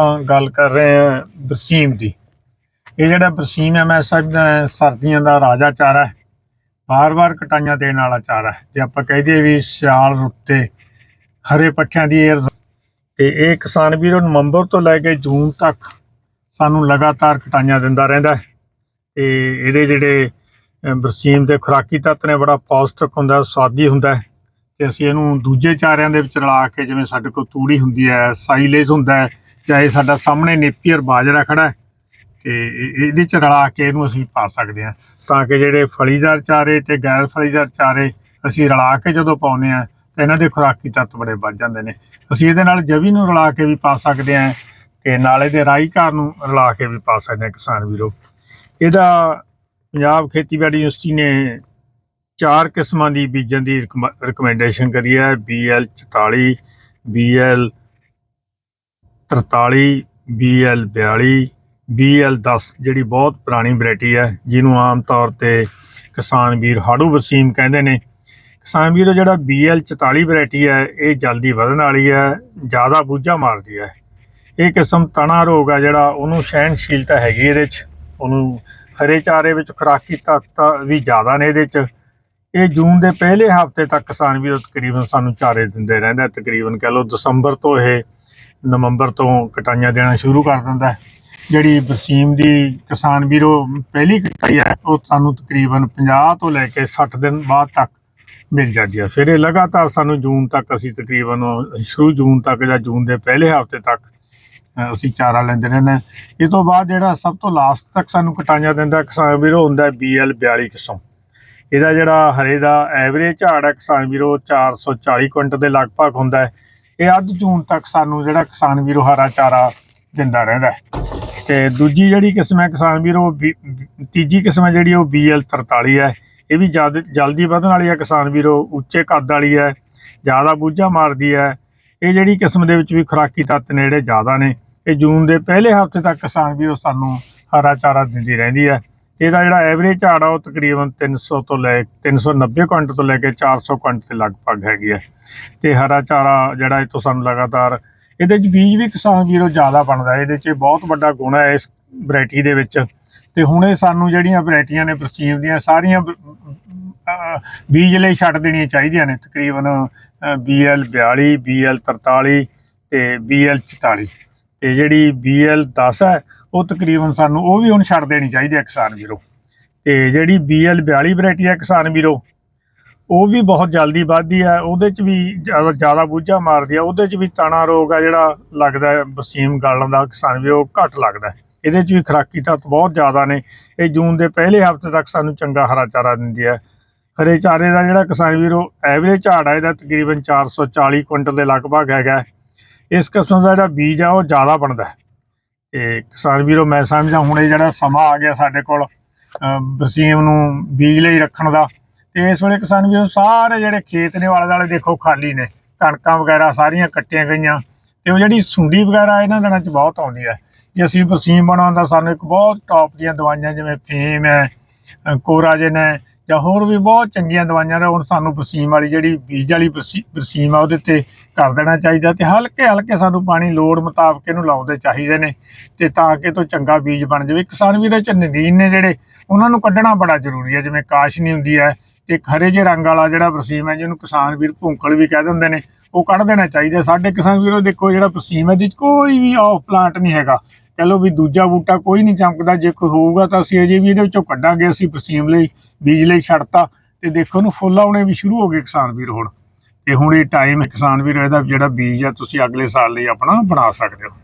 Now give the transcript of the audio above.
ਆਪਾਂ ਗੱਲ ਕਰ ਰਹੇ ਹਾਂ ਬਰਸੀਮ ਦੀ। ਇਹ ਜਿਹੜਾ ਬਰਸੀਮ ਹੈ, ਮੈਂ ਸਮਝਦਾ ਸਰਦੀਆਂ ਦਾ ਰਾਜਾ ਚਾਰਾ ਹੈ। ਬਾਰ-ਬਾਰ ਕਟਾਈਆਂ ਦੇਣ ਵਾਲਾ ਚਾਰਾ ਹੈ। ਜੇ ਆਪਾਂ ਕਹਿ ਦਈਏ ਵੀ ਸਿਆਲ ਰੁੱਤੇ, ਹਰੇ ਪੱਠਿਆਂ ਦੀ ਇਹ ਤੇ ਇਹ ਕਿਸਾਨ ਵੀਰੋ ਨਵੰਬਰ ਤੋਂ ਲੈ ਕੇ ਜੂਨ ਤੱਕ ਸਾਨੂੰ ਲਗਾਤਾਰ ਕਟਾਈਆਂ ਦਿੰਦਾ ਰਹਿੰਦਾ ਹੈ। ਤੇ ਇਹਦੇ ਜਿਹੜੇ ਬਰਸੀਮ ਦੇ ਖੁਰਾਕੀ ਤੱਤ ਨੇ, ਬੜਾ ਪੌਸ਼ਟਿਕ ਹੁੰਦਾ ਸਵਾਦੀ ਹੁੰਦਾ ਹੈ। ਤੇ ਅਸੀਂ ਇਹਨੂੰ ਦੂਜੇ ਚਾਰਿਆਂ ਦੇ ਵਿੱਚ ਰਲਾ ਕੇ, ਜਿਵੇਂ ਸਾਡੇ ਕੋਲ ਤੂੜੀ ਹੁੰਦੀ ਹੈ, ਸਾਈਲੇਜ ਹੁੰਦਾ ਹੈ ਚਾਹੇ ਸਾਡਾ ਸਾਹਮਣੇ ਨੇਪੀਅਰ ਬਾਜਰਾ ਖੜਾ ਹੈ, ਤੇ ਇਹਦੇ ਚ ਰਲਾ ਕੇ ਇਹਨੂੰ ਅਸੀਂ ਪਾ ਸਕਦੇ ਹਾਂ। ਤਾਂ ਕਿ ਜਿਹੜੇ ਫਲੀਦਾਰ ਚਾਰੇ ਤੇ ਗੈਰ ਫਲੀਦਾਰ ਚਾਰੇ ਅਸੀਂ ਰਲਾ ਕੇ ਜਦੋਂ ਪਾਉਂਦੇ ਆ ਤਾਂ ਇਹਨਾਂ ਦੇ ਖੁਰਾਕੀ ਤੱਤ ਬੜੇ ਵੱਧ ਜਾਂਦੇ ਨੇ। ਅਸੀਂ ਇਹਦੇ ਨਾਲ ਜਵੀ ਨੂੰ ਰਲਾ ਕੇ ਵੀ ਪਾ ਸਕਦੇ ਹਾਂ ਤੇ ਨਾਲ ਇਹਦੇ ਰਾਈ ਘਰ ਨੂੰ ਰਲਾ ਕੇ ਵੀ ਪਾ ਸਕਦੇ ਹਾਂ ਕਿਸਾਨ ਵੀਰੋ। ਇਹਦਾ ਪੰਜਾਬ ਖੇਤੀਬਾੜੀ ਯੂਨੀਵਰਸਿਟੀ ਨੇ ਚਾਰ ਕਿਸਮਾਂ ਦੀ ਬੀਜਾਂ ਦੀ ਰਿਕਮੈਂਡੇਸ਼ਨ ਕਰੀ ਹੈ। BL 44 BL 43 BL 42 BL 10 ਜਿਹੜੀ ਬਹੁਤ ਪੁਰਾਣੀ ਵੈਰਾਈਟੀ ਹੈ, ਜਿਹਨੂੰ ਆਮ ਤੌਰ ਤੇ ਕਿਸਾਨ ਵੀਰ ਹਾੜੂ ਵਸੀਮ ਕਹਿੰਦੇ ਨੇ। ਕਿਸਾਨ ਵੀਰ, ਜਿਹੜਾ BL 44 ਵੈਰਾਈਟੀ ਹੈ, ਇਹ ਜਲਦੀ ਵਧਣ ਵਾਲੀ ਹੈ, ਜ਼ਿਆਦਾ ਬੂਝਾ ਮਾਰਦੀ ਹੈ। ਇਹ ਕਿਸਮ ਤਣਾ ਰੋਗ ਆ ਜਿਹੜਾ, ਉਹਨੂੰ ਸਹਿਣਸ਼ੀਲਤਾ ਹੈਗੀ ਇਹਦੇ 'ਚ। ਉਹਨੂੰ ਹਰੇ ਚਾਰੇ ਵਿੱਚ ਖੁਰਾਕੀ ਤੱਤ ਵੀ ਜ਼ਿਆਦਾ ਨੇ ਇਹਦੇ 'ਚ। ਇਹ ਜੂਨ ਦੇ ਪਹਿਲੇ ਹਫ਼ਤੇ ਤੱਕ ਕਿਸਾਨ ਵੀਰ ਤਕਰੀਬਨ ਸਾਨੂੰ ਚਾਰੇ ਦਿੰਦੇ ਰਹਿੰਦਾ ਤਕਰੀਬਨ ਕਹ ਲਓ ਦਸੰਬਰ ਤੋਂ ਇਹ ਨਵੰਬਰ ਤੋਂ ਕਟਾਈਆਂ ਦੇਣਾ ਸ਼ੁਰੂ ਕਰ ਦਿੰਦਾ ਹੈ। ਜਿਹੜੀ ਬਰਸੀਮ ਦੀ ਕਿਸਾਨ ਵੀਰੋ ਪਹਿਲੀ ਕਟਾਈ ਹੈ, ਉਹ ਸਾਨੂੰ ਤਕਰੀਬਨ 50 ਤੋਂ ਲੈ ਕੇ 60 ਦਿਨ ਬਾਅਦ ਤੱਕ ਮਿਲ ਜਾਂਦੀ ਹੈ। ਫਿਰ ਇਹ ਲਗਾਤਾਰ ਸਾਨੂੰ ਜੂਨ ਤੱਕ ਅਸੀਂ ਤਕਰੀਬਨ ਸ਼ੁਰੂ ਜੂਨ ਤੱਕ ਜਾਂ ਜੂਨ ਦੇ ਪਹਿਲੇ ਹਫ਼ਤੇ ਤੱਕ ਅਸੀਂ ਚਾਰਾ ਲੈਂਦੇ ਰਹਿੰਦੇ ਹਾਂ। ਇਹ ਤੋਂ ਬਾਅਦ ਜਿਹੜਾ ਸਭ ਤੋਂ ਲਾਸਟ ਤੱਕ ਸਾਨੂੰ ਕਟਾਈਆਂ ਦਿੰਦਾ ਕਿਸਾਨ ਵੀਰੋ ਹੁੰਦਾ BL 42 ਕਿਸਮ। ਇਹਦਾ ਜਿਹੜਾ ਹਰੇ ਦਾ ਐਵਰੇਜ ਝਾੜ ਹੈ ਕਿਸਾਨ ਵੀਰੋ 440 ਕੁਇੰਟਲ ਦੇ ਲਗਭਗ ਹੁੰਦਾ ਹੈ। ਇਹ ਅੱਧ ਜੂਨ ਤੱਕ ਸਾਨੂੰ ਜਿਹੜਾ ਕਿਸਾਨ ਵੀਰੋ ਹਰਾ ਚਾਰਾ ਦਿੰਦਾ ਰਹਿੰਦਾ ਹੈ। ਤੇ ਦੂਜੀ ਜਿਹੜੀ ਕਿਸਮ ਹੈ ਕਿਸਾਨ ਵੀਰੋ ਬੀ- ਤੀਜੀ ਕਿਸਮ ਹੈ ਜਿਹੜੀ ਉਹ BL 43 ਹੈ। ਇਹ ਵੀ ਜਦ ਜਲਦੀ ਵਧਣ ਵਾਲੀ ਹੈ ਕਿਸਾਨ ਵੀਰੋ, ਉੱਚੇ ਕੱਦ ਵਾਲੀ ਹੈ, ਜ਼ਿਆਦਾ ਬੂਝਾ ਮਾਰਦੀ ਹੈ। ਇਹ ਜਿਹੜੀ ਕਿਸਮ ਦੇ ਵਿੱਚ ਵੀ ਖੁਰਾਕੀ ਤੱਤ ਨੇ ਜਿਹੜੇ ਜ਼ਿਆਦਾ ਨੇ। ਇਹ ਜੂਨ ਦੇ ਪਹਿਲੇ ਹਫ਼ਤੇ ਤੱਕ ਕਿਸਾਨ ਵੀਰੋ ਸਾਨੂੰ ਹਰਾ ਚਾਰਾ ਦਿੰਦੀ ਰਹਿੰਦੀ ਹੈ। ਇਹਦਾ ਜਿਹੜਾ ਐਵਰੇਜ ਝਾੜ ਆ ਉਹ ਤਕਰੀਬਨ 300 ਤੋਂ ਲੈ 390 ਕੁਇੰਟਲ ਤੋਂ ਲੈ ਕੇ 400 ਕੁਇੰਟਲ ਦੇ ਲਗਭਗ ਹੈਗੀ ਹੈ ਤੇ ਹਰਾ ਚਾਰਾ ਜਿਹੜਾ ਇਹ ਤੋਂ ਸਾਨੂੰ ਲਗਾਤਾਰ ਇਹਦੇ ਚ ਬੀਜ ਵੀ ਕਿਸਾਨ ਵੀਰੋ ਜ਼ਿਆਦਾ ਬਣਦਾ ਇਹਦੇ ਚ ਬਹੁਤ ਵੱਡਾ ਗੁਣ ਹੈ ਇਸ ਵੈਰਾਈਟੀ ਦੇ ਵਿੱਚ। ਤੇ ਹੁਣੇ ਸਾਨੂੰ ਜਿਹੜੀਆਂ ਵੈਰਾਈਟੀਆਂ ਨੇ ਪ੍ਰਸੀਵ ਦੀਆਂ, ਸਾਰੀਆਂ ਬੀਜ ਲਈ ਛੱਡ ਦੇਣੀਆਂ ਚਾਹੀਦੀਆਂ ਨੇ। ਤਕਰੀਬਨ BL 42 BL 43 ਤੇ BL 44 ਤੇ ਜਿਹੜੀ BL 10 ਹੈ ਉਹ ਤਕਰੀਬਨ ਸਾਨੂੰ ਉਹ ਵੀ ਹੁਣ ਛੱਡ ਦੇਣੀ ਚਾਹੀਦੀ ਹੈ ਕਿਸਾਨ ਵੀਰੋ। ਤੇ ਜਿਹੜੀ BL 42 ਵੈਰਾਈਟੀ ਹੈ ਕਿਸਾਨ ਵੀਰੋ, ਉਹ ਵੀ ਬਹੁਤ ਜਲਦੀ ਵੱਧਦੀ ਹੈ, ਉਹਦੇ ਚ ਵੀ ਜ਼ਿਆਦਾ ਜ਼ਿਆਦਾ ਬੂਝਾ ਮਾਰਦੀ ਹੈ, ਉਹਦੇ ਚ ਵੀ ਤਣਾ ਰੋਗ ਆ ਜਿਹੜਾ ਲੱਗਦਾ ਹੈ ਬਸੀਮ ਗਲਣ ਦਾ ਕਿਸਾਨ ਵੀ ਉਹ ਘੱਟ ਲੱਗਦਾ ਇਹਦੇ ਚ ਵੀ ਖੁਰਾਕੀ ਤੱਤ ਬਹੁਤ ਜ਼ਿਆਦਾ ਨੇ। ਇਹ ਜੂਨ ਦੇ ਪਹਿਲੇ ਹਫ਼ਤੇ ਤੱਕ ਸਾਨੂੰ ਚੰਗਾ ਹਰਾ ਚਾਰਾ ਦਿੰਦੀ ਹੈ। ਹਰੇ ਚਾਰੇ ਦਾ ਜਿਹੜਾ ਕਿਸਾਨ ਵੀਰੋ, ਐਵਰੇਜ ਝਾੜ ਹੈ ਇਹਦਾ ਤਕਰੀਬਨ 440 ਕੁਇੰਟਲ ਦੇ ਲਗਭਗ ਹੈਗਾ ਇਸ ਕਿਸਮ ਦਾ ਜਿਹੜਾ ਬੀਜ ਆ, ਉਹ ਜ਼ਿਆਦਾ ਬਣਦਾ ਹੈ। ਤੇ ਕਿਸਾਨ ਵੀਰੋ, ਮੈਂ ਸਮਝਦਾ ਹੁਣ ਇਹ ਜਿਹੜਾ ਸਮਾਂ ਆ ਗਿਆ ਸਾਡੇ ਕੋਲ, ਅਹ ਬਰਸੀਮ ਨੂੰ ਬੀਜ ਲਈ ਰੱਖਣ ਦਾ। ਤੇ ਇਸ ਵੇਲੇ ਕਿਸਾਨ ਵੀਰੋ, ਸਾਰੇ ਜਿਹੜੇ ਖੇਤ ਨੇ ਵਾਲੇ ਦੁਆਲੇ ਦੇਖੋ ਖਾਲੀ ਨੇ, ਕਣਕਾਂ ਵਗੈਰਾ ਸਾਰੀਆਂ ਕੱਟੀਆਂ ਗਈਆਂ। ਤੇ ਉਹ ਜਿਹੜੀ ਸੁੰਡੀ ਵਗੈਰਾ, ਇਹਨਾਂ ਦਿਨਾਂ 'ਚ ਬਹੁਤ ਆਉਂਦੀ ਹੈ। ਜੇ ਅਸੀਂ ਬਰਸੀਮ ਬਣਾਉਂਦਾ ਸਾਨੂੰ ਇੱਕ ਬਹੁਤ ਟੌਪ ਦੀਆਂ ਦਵਾਈਆਂ ਜਿਵੇਂ ਫੇਮ ਹੈ ਕੋਰਾਜਨ ਹੈ ਜਾਂ ਹੋਰ ਵੀ ਬਹੁਤ ਚੰਗੀਆਂ ਦਵਾਈਆਂ ਨੇ ਹੁਣ ਸਾਨੂੰ ਪਸੀਮ ਵਾਲੀ ਜਿਹੜੀ ਬੀਜ ਵਾਲੀ ਬਰਸੀ- ਆ ਉਹਦੇ ਤੇ ਕਰ ਦੇਣਾ ਚਾਹੀਦਾ ਤੇ ਹਲਕੇ ਹਲਕੇ ਸਾਨੂੰ ਪਾਣੀ ਲੋੜ ਮੁਤਾਬਕ ਇਹਨੂੰ ਲਾਉਂਦੇ ਚਾਹੀਦੇ ਨੇ ਤੇ ਤਾਂ ਕਿ ਤੋਂ ਚੰਗਾ ਬੀਜ ਬਣ ਜਾਵੇ। ਕਿਸਾਨ ਵੀਰੇ ਚ ਨਦੀਨ ਨੇ ਜਿਹੜੇ ਉਹਨਾਂ ਨੂੰ ਕੱਢਣਾ ਬੜਾ ਜ਼ਰੂਰੀ ਹੈ ਜਿਵੇਂ ਕਾਸ਼ ਨਹੀਂ ਹੁੰਦੀ ਹੈ, ਤੇ ਖਰੇ ਹਰੇ ਜਿਹੇ ਰੰਗ ਵਾਲਾ ਜਿਹੜਾ ਬਰਸੀਮ ਹੈ ਜਿਹਨੂੰ ਕਿਸਾਨ ਵੀਰ ਭੁੰਕਲ ਵੀ ਕਹਿ ਦਿੰਦੇ ਨੇ, ਉਹ ਕੱਢ ਦੇਣਾ ਚਾਹੀਦਾ। ਸਾਡੇ ਕਿਸਾਨ ਵੀਰੋ ਦੇਖੋ ਜਿਹੜਾ ਪਸੀਮ ਹੈ ਇਹਦੇ 'ਚ ਕੋਈ ਵੀ ਆਫ ਪਲਾਂਟ ਨਹੀਂ ਹੈਗਾ। ਕਹਿ ਲਓ ਵੀ ਦੂਜਾ ਬੂਟਾ ਕੋਈ ਨਹੀਂ ਚਮਕਦਾ, ਜੇ ਕੋਈ ਹੋਊਗਾ ਤਾਂ ਅਸੀਂ ਅਜੇ ਵੀ ਇਹਦੇ ਵਿੱਚੋਂ ਕੱਢਾਂਗੇ, ਅਸੀਂ ਪਸੀਮ ਲਈ, ਬੀਜ ਲਈ ਛੱਡਤਾ। ਤੇ ਦੇਖੋ ਨੂੰ ਫੁੱਲ ਆਉਣੇ ਵੀ ਸ਼ੁਰੂ ਹੋ ਗਏ ਕਿਸਾਨ ਵੀਰ ਹੁਣ। ਤੇ ਹੁਣ ਇਹ ਟਾਈਮ ਕਿਸਾਨ ਵੀਰ ਇਹਦਾ ਜਿਹੜਾ ਬੀਜ ਆ, ਤੁਸੀਂ ਅਗਲੇ ਸਾਲ ਲਈ ਆਪਣਾ ਬਣਾ ਸਕਦੇ ਹੋ।